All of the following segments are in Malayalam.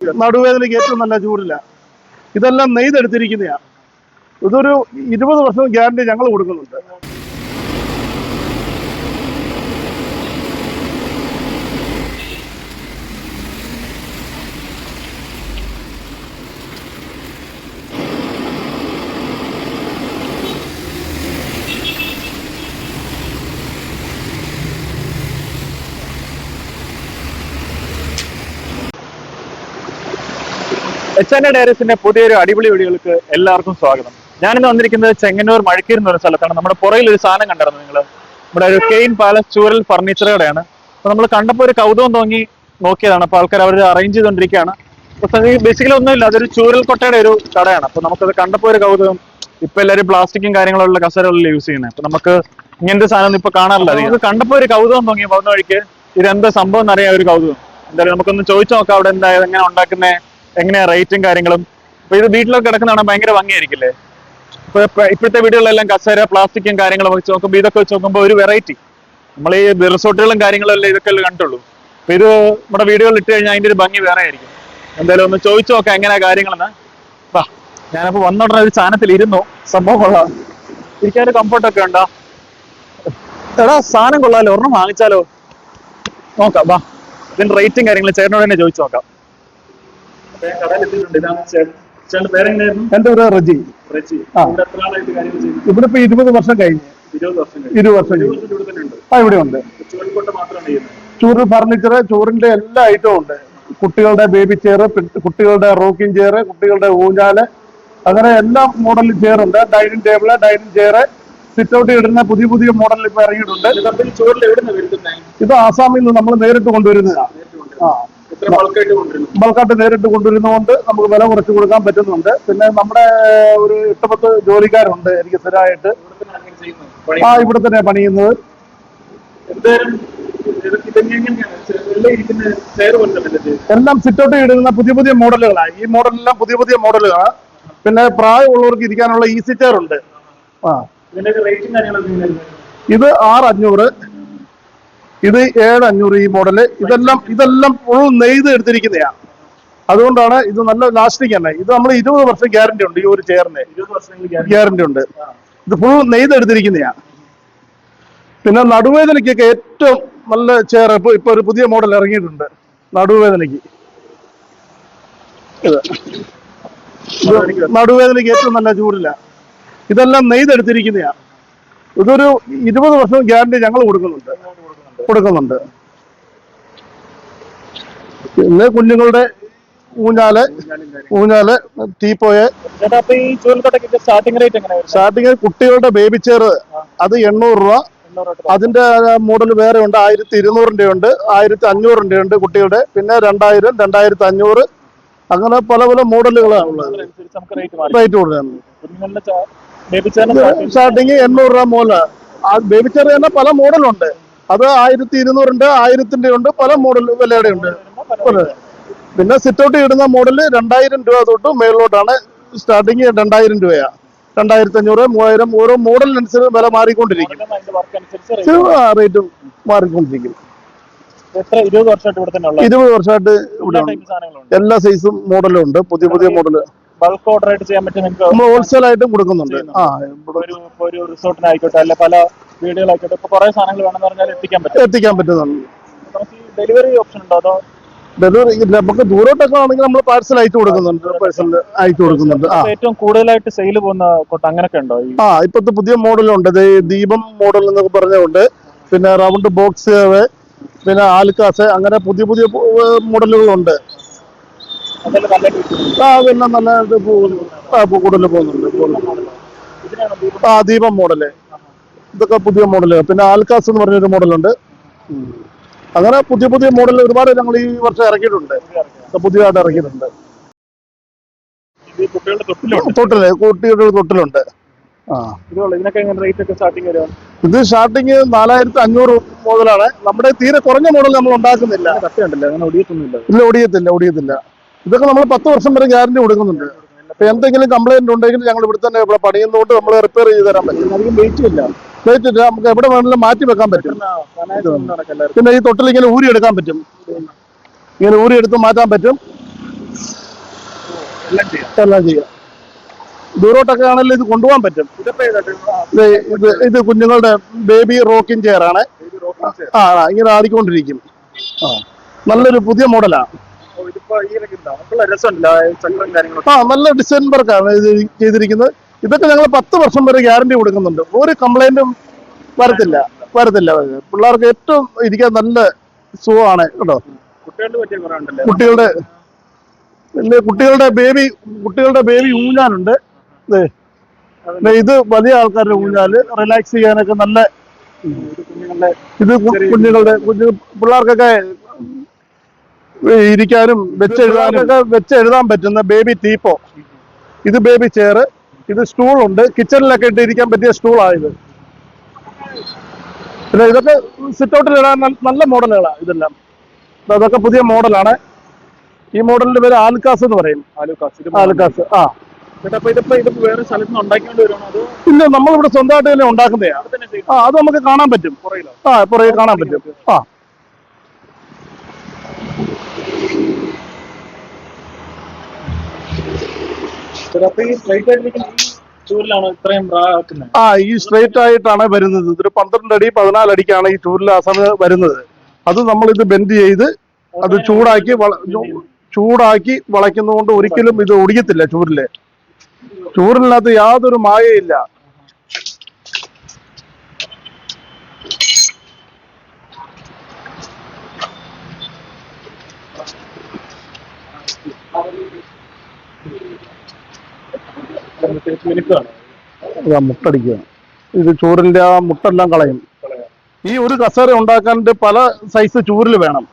നടുവേദനയ്ക്ക് ഏറ്റവും നല്ല ചൂടില്ല. ഇതെല്ലാം നെയ്തെടുത്തിരിക്കുന്നതാണ് ഇതൊരു ഇരുപത് വർഷം ഗ്യാരണ്ടി ഞങ്ങൾ കൊടുക്കുന്നുണ്ട്. എച്ച് എൻ ഡയറീസിന്റെ പുതിയൊരു അടിപൊളി വീഡിയോകൾക്ക് എല്ലാവർക്കും സ്വാഗതം. ഞാനിന്ന് വന്നിരിക്കുന്നത് ചെങ്ങന്നൂർ മഴക്കീർ എന്ന് പറഞ്ഞ സ്ഥലത്താണ്. നമ്മുടെ പുറയിൽ ഒരു സാധനം കണ്ടായിരുന്നു നിങ്ങൾ നമ്മുടെ ഒരു കെയിൻ പാലസ് ചൂരൽ ഫർണിച്ചർ കടയാണ് അപ്പൊ നമ്മൾ കണ്ടപ്പോൾ ഒരു കൗതുകം തോന്നി നോക്കിയതാണ്. അപ്പൊ ആൾക്കാർ അവർ അറേഞ്ച് ചെയ്തുകൊണ്ടിരിക്കുകയാണ് ബേസിക്കലി ഒന്നുമില്ല. അതൊരു ചൂരൽ കൊട്ടയുടെ ഒരു കടയാണ്. അപ്പൊ നമുക്കത് കണ്ടപ്പോൾ ഒരു കൗതുകം. ഇപ്പൊ എല്ലാവരും പ്ലാസ്റ്റിക്കും കാര്യങ്ങളുള്ള കസരകളിൽ യൂസ് ചെയ്യുന്നത് അപ്പൊ നമുക്ക് ഇങ്ങനത്തെ സാധനം ഇപ്പൊ കാണാറില്ല നമുക്ക് കണ്ടപ്പോൾ ഒരു കൗതുകം തോന്നി. പോകുന്ന വഴിക്ക് ഇതെന്താ സംഭവം എന്നറിയാൻ ഒരു കൗതുകം. എന്തായാലും നമുക്കൊന്ന് ചോദിച്ചു നോക്കാം അവിടെ എന്താ എങ്ങനെ ഉണ്ടാക്കുന്നത് എങ്ങനെയാ റേറ്റും കാര്യങ്ങളും? അപ്പൊ ഇത് വീട്ടിലൊക്കെ കിടക്കുന്നതാണ് ഭയങ്കര ഭംഗിയായിരിക്കില്ലേ? ഇപ്പൊ ഇപ്പൊ ഇപ്പോഴത്തെ വീടുകളിലെല്ലാം കസേര പ്ലാസ്റ്റിക്കും കാര്യങ്ങളും വെച്ച് നോക്കുമ്പോൾ ഇതൊക്കെ വെച്ച് നോക്കുമ്പോൾ ഒരു വെറൈറ്റി നമ്മൾ ഈ റിസോർട്ടുകളും കാര്യങ്ങളും എല്ലാം ഇതൊക്കെ കണ്ടുള്ളൂ. അപ്പൊ ഇത് നമ്മുടെ വീടുകളിൽ ഇട്ട് കഴിഞ്ഞാൽ അതിന്റെ ഒരു ഭംഗി വേറെ ആയിരിക്കും. എന്തായാലും ഒന്ന് ചോദിച്ചു നോക്കാം എങ്ങനെയാ കാര്യങ്ങളെന്ന്. വാ ഞാനപ്പോ വന്നോടനെ ഒരു സാധനത്തിൽ ഇരുന്നു. സംഭവം കൊള്ളാം. ഇരിക്കാൻ കംഫർട്ടൊക്കെ ഉണ്ടോ? എടാ സാധനം കൊള്ളാലോ. ഒരെണ്ണം വാങ്ങിച്ചാലോ? നോക്കാം വാ. ഇതിന്റെ റേറ്റും കാര്യങ്ങളും ചേട്ടനോട് തന്നെ ചോദിച്ചു നോക്കാം. കടയിലെത്തിയിട്ടുണ്ട് ഇതാണ് ചേട്ടൻ ചേട്ടന്റെ പേരെങ്ങനെയായിരുന്നു? എന്റെ ഒരു റജി. ഇവിടെ എത്ര ആളായിട്ട് കാര്യങ്ങൾ ചെയ്യുന്നു? ഇവിടെ ഇപ്പൊ ഇരുപത് വർഷം കഴിഞ്ഞു. ഇരുപത് വർഷം. ഇരുപത് വർഷം കഴിഞ്ഞു. ഇവിടെ തന്നെ ഉണ്ട്. ആ ഇവിടെ ഉണ്ട്. ചുവൽക്കോട്ട മാത്രമാണ് ചെയ്യുന്നത്. ചൂറ് ഫർണിച്ചർ ചൂറിന്റെ എല്ലാ ഐറ്റവും ഉണ്ട്. കുട്ടികളുടെ ബേബി ചെയർ കുട്ടികളുടെ റോക്കിംഗ് ചെയർ കുട്ടികളുടെ ഊഞ്ഞാൽ അങ്ങനെ എല്ലാ model ചെയറുണ്ട് dining table dining chair sit out ഇടുന്ന പുതിയ പുതിയ മോഡൽ ഇപ്പൊ ഇറങ്ങിയിട്ടുണ്ട്. ഇത് ആസാമിൽ നിന്ന് നമ്മൾ നേരിട്ട് കൊണ്ടുവരുന്നതാണ്. ആ. ബൾക്കായിട്ട് നേരിട്ട് കൊണ്ടുവരുന്നതുകൊണ്ട് നമുക്ക് വില കുറച്ച് കൊടുക്കാൻ പറ്റുന്നുണ്ട്. പിന്നെ നമ്മുടെ ഒരു എട്ട് പത്ത് ജോലിക്കാരുണ്ട് എനിക്ക് സ്ഥിരമായിട്ട്. ആ ഇവിടെ തന്നെ പണിയുന്നത്. എല്ലാം സിറ്റൗട്ട് ഇടുന്ന പുതിയ പുതിയ മോഡലുകളാണ്. ഈ മോഡലെല്ലാം പുതിയ പുതിയ മോഡലുകളാണ്. പിന്നെ പ്രായമുള്ളവർക്ക് ഇരിക്കാനുള്ള ഈസി ചെയർ ഉണ്ട്. ആ. ഇത് ആറ് അഞ്ഞൂറ്. ഇത് ഏഴ് അഞ്ഞൂറ് ഈ മോഡൽ ഇതെല്ലാം ഇതെല്ലാം ഫുൾ നെയ്ത് എടുത്തിരിക്കുന്നതാണ് അതുകൊണ്ടാണ് ഇത് നല്ല ലാസ്റ്റിംഗ് തന്നെ. ഇത് നമ്മൾ ഇരുപത് വർഷം ഗ്യാരണ്ടി ഉണ്ട് ഈ ഒരു ചെയറിന് ഗ്യാരണ്ടി ഉണ്ട്. ഇത് ഫുൾ നെയ്ത് എടുത്തിരിക്കുന്നതാണ് പിന്നെ നടുവേദനയ്ക്കൊക്കെ ഏറ്റവും നല്ല ചെയർ ഇപ്പൊ ഇപ്പൊ ഒരു പുതിയ മോഡൽ ഇറങ്ങിയിട്ടുണ്ട്. നടുവേദനയ്ക്ക്. ഇത്. നടുവേദനയ്ക്ക് ഏറ്റവും നല്ല ചൂടില്ല. ഇതെല്ലാം നെയ്തെടുത്തിരിക്കുന്നതാണ് ഇതൊരു ഇരുപത് വർഷം ഗ്യാരണ്ടി ഞങ്ങൾ കൊടുക്കുന്നുണ്ട്. കൊടുക്കുന്നുണ്ട്. പിന്നെ കുഞ്ഞുങ്ങളുടെ ഊഞ്ഞാൽ ഊഞ്ഞാൽ തീപ്പോയെ. സ്റ്റാർട്ടിങ് കുട്ടികളുടെ ബേബി ചെയർ അത് എണ്ണൂറ് രൂപ. അതിന്റെ മോഡൽ വേറെ ഉണ്ട്. ആയിരത്തി ഇരുന്നൂറിന്റെ ഉണ്ട്. ആയിരത്തി അഞ്ഞൂറിന്റെ ഉണ്ട് കുട്ടികളുടെ. പിന്നെ രണ്ടായിരം രണ്ടായിരത്തി അഞ്ഞൂറ്. അങ്ങനെ പല പല മോഡലുകളാണ് ഉള്ളത്. റേറ്റ് കൂടുതലാണ്. സ്റ്റാർട്ടിങ് എണ്ണൂറ് രൂപ മോഡലാണ് ബേബി ചെയർ തന്നെ പല മോഡലുണ്ട് അത് ആയിരത്തി ഇരുന്നൂറുണ്ട് ആയിരത്തിന്റെ ഉണ്ട് പല മോഡൽ വിലയുടെ ഉണ്ട് പിന്നെ സിറ്റൗട്ട് ഇടുന്ന മോഡൽ രണ്ടായിരം രൂപ തൊട്ട് മേളിലോട്ടാണ് സ്റ്റാർട്ടിങ് രണ്ടായിരം രൂപയാ. രണ്ടായിരത്തി അഞ്ഞൂറ് മൂവായിരം ഓരോ മോഡലിനനുസരിച്ച് വില മാറിക്കൊണ്ടിരിക്കും. റേറ്റും മാറിക്കൊണ്ടിരിക്കും. ഇരുപത് വർഷമായിട്ട് ഇവിടെ എല്ലാ സൈസും മോഡലും ഉണ്ട്. പുതിയ പുതിയ മോഡൽ ബൾക്ക് ഓർഡർ ആയിട്ട് ചെയ്യാൻ പറ്റും നമ്മൾ ഹോൾസെയിൽ ആയിട്ടും കൊടുക്കുന്നുണ്ട്. ആ ഒരു റിസോർട്ടിനായിക്കോട്ടെ അല്ലെ പല വീടുകളായിക്കോട്ടെ ഇപ്പൊ കുറെ സാധനങ്ങൾ വേണമെന്ന് പറഞ്ഞാൽ എത്തിക്കാൻ പറ്റും. എത്തിക്കാൻ പറ്റുന്നുണ്ട് നമുക്ക് ഈ ഡെലിവറി ഓപ്ഷൻ ഉണ്ടോ അതോ? ഡെലിവറി നമുക്ക് ദൂരോട്ടൊക്കെ ആണെങ്കിൽ നമ്മൾ പാഴ്സൽ അയച്ചു കൊടുക്കുന്നുണ്ട്. പാഴ്സൽ അയച്ചു കൊടുക്കുന്നുണ്ട്. ഏറ്റവും കൂടുതലായിട്ട് സെയിൽ പോകുന്ന കൊട്ട അങ്ങനൊക്കെ ഉണ്ടോ ആ ഇപ്പോഴത്തെ പുതിയ മോഡലുണ്ട്. ദീപം മോഡൽ എന്നൊക്കെ പറഞ്ഞുകൊണ്ട്. പിന്നെ റൗണ്ട് ബോക്സ് പിന്നെ ആൽക്കാസ് അങ്ങനെ പുതിയ പുതിയ മോഡലുകളുണ്ട്. ആ അതെല്ലാം നല്ല കൂടുതൽ പോകുന്നുണ്ട് ആ ദീപം മോഡൽ. ഇതൊക്കെ പുതിയ മോഡൽ പിന്നെ ആൽക്കാസ് എന്ന് പറഞ്ഞൊരു മോഡലുണ്ട് അങ്ങനെ പുതിയ പുതിയ മോഡൽ ഒരുപാട് ഞങ്ങൾ ഈ വർഷം ഇറക്കിയിട്ടുണ്ട്. പുതിയതായിട്ട് ഇറക്കിയിട്ടുണ്ട്. ഇത് കുട്ടികളുടെ തൊട്ടിലുണ്ട്. തൊട്ടിൽ. കുട്ടിയുടെ തൊട്ടിലുണ്ട്. ഇത് സ്റ്റാർട്ടിങ് നാലായിരത്തി അഞ്ഞൂറ് മോഡലാണ് നമ്മുടെ തീരെ കുറഞ്ഞ മോഡൽ നമ്മൾ ഉണ്ടാക്കുന്നില്ല. ഇല്ല ഒടിയത്തില്ല ഒടിയത്തില്ല. ഇതൊക്കെ നമ്മൾ പത്ത് വർഷം വരെ ഗ്യാരണ്ടി കൊടുക്കുന്നുണ്ട്. അപ്പൊ എന്തെങ്കിലും കംപ്ലൈന്റ് ഉണ്ടെങ്കിൽ ഞങ്ങൾ ഇവിടെ തന്നെ ഇവിടെ പണിയുന്നതുകൊണ്ട് നമ്മൾ റിപ്പയർ ചെയ്ത് തരാൻ പറ്റും. അധികം വെയിറ്റ് ഇല്ല. ഇല്ല നമുക്ക് എവിടെ വേണമെങ്കിലും മാറ്റി വെക്കാൻ പറ്റും. പിന്നെ ഈ തൊട്ടിൽ ഇങ്ങനെ ഊരി എടുക്കാൻ പറ്റും. ഇങ്ങനെ ഊരി എടുത്ത് മാറ്റാൻ പറ്റും. എല്ലാം ചെയ്യാം. ദൂരോട്ടൊക്കെ ആണെങ്കിലും ഇത് കൊണ്ടുപോകാൻ പറ്റും? ഇത് ഇത് കുഞ്ഞുങ്ങളുടെ ബേബി റോക്കിംഗ് ചെയർ ആണ്. ആ ഇങ്ങനെ ആടിക്കൊണ്ടിരിക്കും. ആ നല്ലൊരു പുതിയ മോഡലാണ് ആ നല്ല ഡിസൈൻ വർക്കാണ് ഇത് ചെയ്തിരിക്കുന്നത്. ഇതൊക്കെ ഞങ്ങൾ പത്ത് വർഷം വരെ ഗ്യാരണ്ടി കൊടുക്കുന്നുണ്ട്. ഒരു കംപ്ലൈന്റും വരത്തില്ല. വരത്തില്ല. പിള്ളേർക്ക് ഏറ്റവും ഇരിക്കാൻ നല്ല സുഖമാണ് കേട്ടോ. കുട്ടികളുടെ കുട്ടികളുടെ ബേബി കുട്ടികളുടെ ബേബി ഊഞ്ഞാലുണ്ട്. ഇത് വലിയ ആൾക്കാരുടെ ഊഞ്ഞാൽ. റിലാക്സ് ചെയ്യാനൊക്കെ നല്ല ഇത് കുഞ്ഞുങ്ങളുടെ കുഞ്ഞു പിള്ളേർക്കൊക്കെ ഇരിക്കാനും വെച്ചെഴുതാനും ഒക്കെ വെച്ചെഴുതാൻ പറ്റുന്ന ബേബി ടീപ്പോ ഇത് ബേബി ചെയർ ഇത് സ്റ്റൂൾ ഉണ്ട് കിച്ചണിലൊക്കെ ഇട്ട് ഇരിക്കാൻ പറ്റിയ സ്റ്റൂളാണിത് പിന്നെ ഇതൊക്കെ സിറ്റ് ഔട്ടിൽ ഇടാൻ നല്ല- മോഡലുകളാണ് ഇതെല്ലാം. അതൊക്കെ പുതിയ മോഡലാണ്. ഈ മോഡലിന്റെ പേര് ആൽക്കാസ് എന്ന് പറയും. ആൽക്കാസ്. ആ. ഇല്ല നമ്മളിവിടെ സ്വന്തമായിട്ട് തന്നെ ഉണ്ടാക്കുന്നതാണ് ആ അത് നമുക്ക് കാണാൻ പറ്റും. ആ പുറകെ കാണാൻ പറ്റും. ആ ചേട്ടാ അപ്പൊ ഈ സ്ട്രൈറ്റ് ആയിട്ടിരിക്കുന്ന ഈ ചൂരിലാണോ ഇത്രയും ബ്രാ ആക്കുന്നത് ആ ഈ സ്ട്രൈറ്റ് ആയിട്ടാണ് വരുന്നത്. ഇതൊരു പന്ത്രണ്ട് അടി പതിനാല് അടിക്കാണ് ഈ ചൂരിൽ ആ സമയം വരുന്നത്. അത് നമ്മൾ ഇത് ബെൻഡ് ചെയ്ത് അത് ചൂടാക്കി ചൂടാക്കി വളയ്ക്കുന്നതുകൊണ്ട് ഒരിക്കലും ഇത് ഒടിയത്തില്ല ചൂരിൽ. ചൂരിനകത്ത് യാതൊരു മായയില്ല. മിനുക്കാണ് അതാ മുട്ടടിക്കുക. ഇത് ചൂരിന്റെ ആ മുട്ടെല്ലാം കളയും. ഈ ഒരു കസേര ഉണ്ടാക്കാൻ പല സൈസ് ചൂരിൽ വേണം.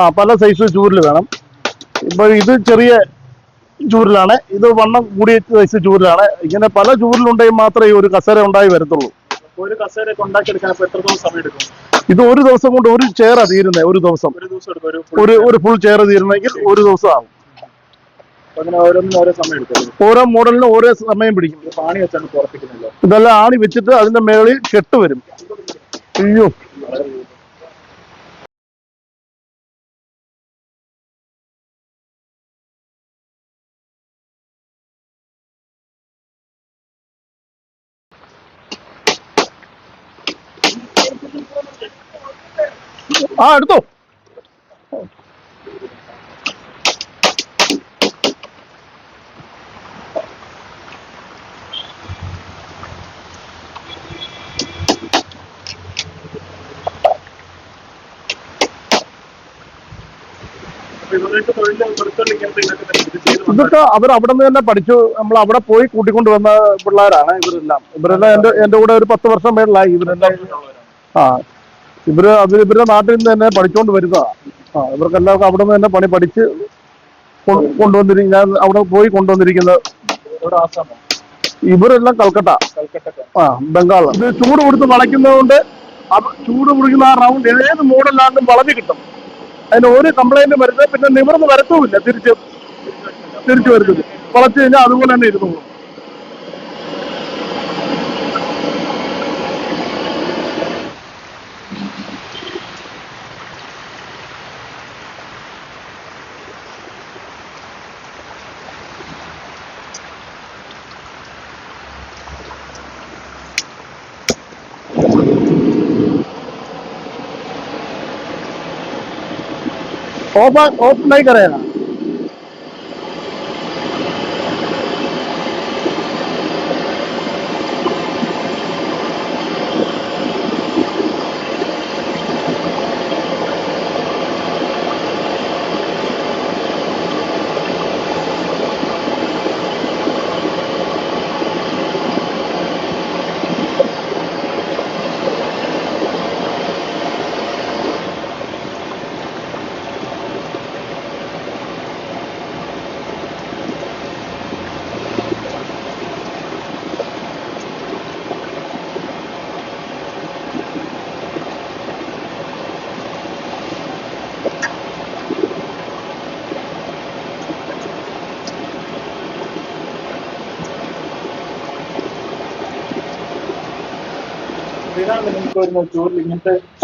ആ പല സൈസ് ചൂരിൽ വേണം. ഇപ്പൊ ഇത് ചെറിയ ചൂരിലാണ്. ഇത് വണ്ണം കൂടിയ സൈസ് ചൂരിലാണ്. ഇങ്ങനെ പല ചൂരിലുണ്ടെങ്കിൽ മാത്രമേ ഈ ഒരു കസേര ഉണ്ടായി വരത്തുള്ളൂ. ഒരു കസേര ഇത് ഒരു ദിവസം കൊണ്ട് ഒരു ചെയർ തീരുന്നത് ഒരു ദിവസം. ഒരു ഒരു ഫുൾ ചെയർ തീരണമെങ്കിൽ ഒരു ദിവസം ആവും. അങ്ങനെ ഓരോ സമയം എടുക്കും. ഓരോ മോഡലിനും ഓരോ സമയം പിടിക്കും. പാണി വെച്ചാണ് പുറപ്പിക്കുന്നല്ലോ ഇതെല്ലാം ആണി വെച്ചിട്ട് അതിന്റെ മേളിൽ കെട്ട് വരും. അയ്യോ. ആ എടുത്തോ അപ്പൊ ഇവരുടെ തൊഴിൽ വൃത്തിയുള്ള ഇങ്ങനത്തെ ഇതൊക്കെ അവർ അവിടെ നിന്ന് തന്നെ പഠിച്ചു. നമ്മൾ അവിടെ പോയി കൂട്ടിക്കൊണ്ട് വന്ന പിള്ളേരാണ് ഇവരെല്ലാം. ഇവരെല്ലാം എന്റെ എന്റെ കൂടെ ഒരു പത്ത് വർഷം മേളിലായി ഇവരെല്ലാം. ആ ഇവർ അത് ഇവരുടെ നാട്ടിൽ നിന്ന് തന്നെ പഠിച്ചുകൊണ്ട് വരുന്നതാ. ആ ഇവർക്കെല്ലാവർക്കും അവിടെ നിന്ന് തന്നെ പണി പഠിച്ച് കൊ- കൊണ്ടുവന്നിരിക്കുന്ന ഞാൻ അവിടെ പോയി കൊണ്ടുവന്നിരിക്കുന്നത് ഇവരെല്ലാം കൽക്കട്ട. ആ ബംഗാൾ ഇത് ചൂട് കൊടുത്ത് വളയ്ക്കുന്നതുകൊണ്ട് കൊണ്ട് ചൂട് പിടിക്കുന്ന ആ റൗണ്ട് ഏത് മോഡലാണ്ടും വളഞ്ഞു കിട്ടും. അതിന് ഒരു കംപ്ലൈന്റ് വരുന്നത് പിന്നെ നിവർന്ന് വരത്തുമില്ല തിരിച്ച്. തിരിച്ചു വരുന്നത് വളച്ചു കഴിഞ്ഞാൽ അതുപോലെ തന്നെ ഇരുന്നു ओपन ओपन तो नहीं करेगा।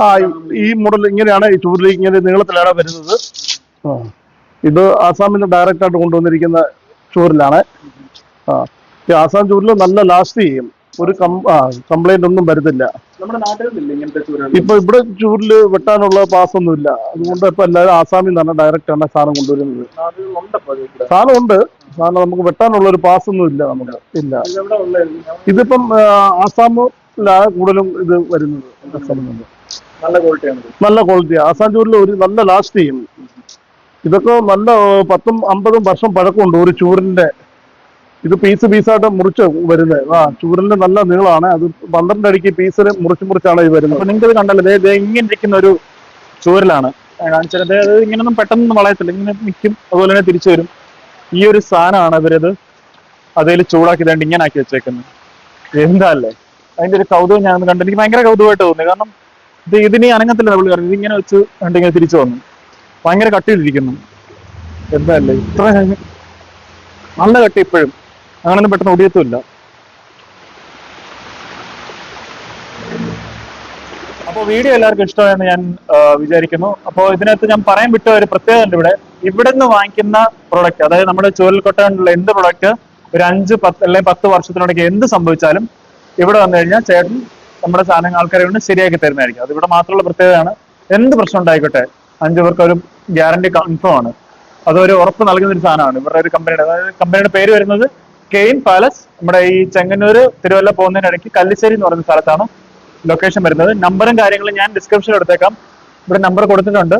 ആ ഈ- മോഡൽ ഇങ്ങനെയാണ് ഈ ചൂരിൽ ഇങ്ങനെ നീളത്തിലാണ് വരുന്നത്. ഇത് ആസാമിൽ നിന്ന് ഡയറക്റ്റ് ആയിട്ട് കൊണ്ടുവന്നിരിക്കുന്ന ചൂരിലാണ് ആ ഈ ആസാം ചൂരിൽ നല്ല ലാസ്റ്റ് ചെയ്യും. ഒരു കംപ്ലൈന്റ് ഒന്നും വരുന്നില്ല ഇപ്പൊ ഇവിടെ ചൂരിൽ വെട്ടാനുള്ള പാസ് ഒന്നും ഇല്ല അതുകൊണ്ട് ഇപ്പൊ എല്ലാവരും ആസാമിൽ നിന്നാണ് ഡയറക്റ്റ് ആണ് സാധനം കൊണ്ടുവരുന്നത്. സാധനം ഉണ്ട്. സാധനം നമുക്ക് വെട്ടാനുള്ള ഒരു പാസ് ഒന്നും ഇല്ല. നമുക്ക് ഇല്ല ഇതിപ്പം ആ, ആസാമിലാണ് കൂടുതലും ഇത് വരുന്നത്. നല്ല ക്വാളിറ്റിയാണ് ഇത്. നല്ല ക്വാളിറ്റി ആസാൻ ചൂരിൽ ഒരു നല്ല ലാസ്റ്റ് ചെയ്യും ഇതൊക്കെ നല്ല പത്തും അമ്പതും വർഷം പഴക്കമുണ്ട് ഒരു ചൂരിന്റെ ഇത് പീസ് പീസായിട്ട് മുറിച്ച് വരുന്നത്. ആ ചൂരിന്റെ നല്ല നീളമാണ്. അത് പന്ത്രണ്ട് അടിക്ക് പീസിൽ മുറിച്ച് മുറിച്ചാണ് ഇത് വരുന്നത്. അപ്പൊ നിങ്ങൾക്ക് ഇത് കണ്ടല്ലോ ഇത് ഇങ്ങനെ ഇരിക്കുന്ന ഒരു ചൂരലാണ്. കാണിച്ചത് ഇങ്ങനൊന്നും പെട്ടെന്ന് വളയത്തില്ല. ഇങ്ങനെ നിൽക്കും. അതുപോലെ തന്നെ തിരിച്ചു വരും. ഈ ഒരു സാധനമാണ് ഇവരത്. അതിൽ ചൂടാക്കി ഇതാണ്ട് ഇങ്ങനെ ആക്കി വെച്ചേക്കുന്നത്. എന്താ അല്ലേ? അതിന്റെ ഒരു കൗതുകം ഞാൻ കണ്ടു എനിക്ക് ഭയങ്കര കൗതുകമായിട്ട് തോന്നി. കാരണം ഇത് ഇതിന് അനങ്ങത്തില്ല നമ്മൾ കാരണം ഇതിങ്ങനെ വെച്ച് കണ്ടിങ്ങനെ തിരിച്ചു വന്നു. ഭയങ്കര കട്ടിയിലിരിക്കുന്നു. എന്താ അല്ലേ ഇത്ര നല്ല കട്ടി ഇപ്പോഴും. അങ്ങനൊന്നും പെട്ടെന്ന് ഒടിയത്തുമില്ല. അപ്പോൾ വീഡിയോ എല്ലാവർക്കും ഇഷ്ടമായെന്ന് ഞാൻ വിചാരിക്കുന്നു. അപ്പോൾ ഇതിനകത്ത് ഞാൻ പറയാൻ വിട്ട ഒരു പ്രത്യേകത ഉണ്ട് ഇവിടെ. ഇവിടെ നിന്ന് വാങ്ങിക്കുന്ന പ്രൊഡക്റ്റ് അതായത് നമ്മുടെ ചുവൽക്കൊട്ടയിലുള്ള എന്ത് പ്രൊഡക്റ്റ് ഒരു അഞ്ച് പത്ത് അല്ലെങ്കിൽ പത്ത് വർഷത്തിനിടയ്ക്ക് എന്ത് സംഭവിച്ചാലും ഇവിടെ വന്നു കഴിഞ്ഞാൽ ചേട്ടൻ നമ്മുടെ സാധനങ്ങൾ ആൾക്കാരെ കൊണ്ട് ശരിയാക്കി തരുന്നതായിരിക്കും. അത് ഇവിടെ മാത്രമുള്ള പ്രത്യേകതയാണ്. എന്ത് പ്രശ്നം ഉണ്ടായിക്കോട്ടെ? അഞ്ചു പേർക്ക് ഒരു ഗ്യാരണ്ടി കൺഫേം ആണ്. അതൊരു ഉറപ്പ് നൽകുന്ന ഒരു സാധനമാണ്. ഇവരുടെ ഒരു കമ്പനിയുടെ അതായത് കമ്പനിയുടെ പേര് വരുന്നത് കെയിൻ പാലസ്. നമ്മുടെ ഈ ചെങ്ങന്നൂർ തിരുവല്ല പോകുന്നതിനിടയ്ക്ക് കല്ലിശ്ശേരി എന്ന് പറയുന്ന സ്ഥലത്താണ് ലൊക്കേഷൻ വരുന്നത്. നമ്പറും കാര്യങ്ങളും ഞാൻ ഡിസ്ക്രിപ്ഷനിൽ എടുത്തേക്കാം. ഇവിടെ നമ്പർ കൊടുത്തിട്ടുണ്ട്.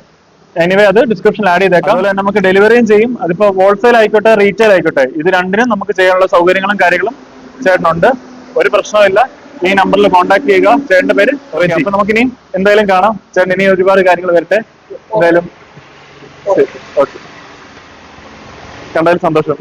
എനിവേ അത് ഡിസ്ക്രിപ്ഷനിൽ ആഡ് ചെയ്തേക്കാം. അതുപോലെ തന്നെ നമുക്ക് ഡെലിവറിയും ചെയ്യും. അതിപ്പോ ഹോൾസെയിൽ ആയിക്കോട്ടെ റീറ്റെയിൽ ആയിക്കോട്ടെ ഇത് രണ്ടിനും നമുക്ക് ചെയ്യാനുള്ള സൗകര്യങ്ങളും കാര്യങ്ങളും ചേട്ടനുണ്ട്. ഒരു പ്രശ്നമില്ല ഈ നമ്പറിൽ കോൺടാക്ട് ചെയ്യുക. ചേട്ടന്റെ പേര് അപ്പൊ നമുക്കിനി എന്തായാലും കാണാം. ചേട്ടൻ ഇനി ഒരുപാട് കാര്യങ്ങൾ വരട്ടെ. എന്തായാലും ഓക്കെ. കണ്ടതിൽ സന്തോഷം.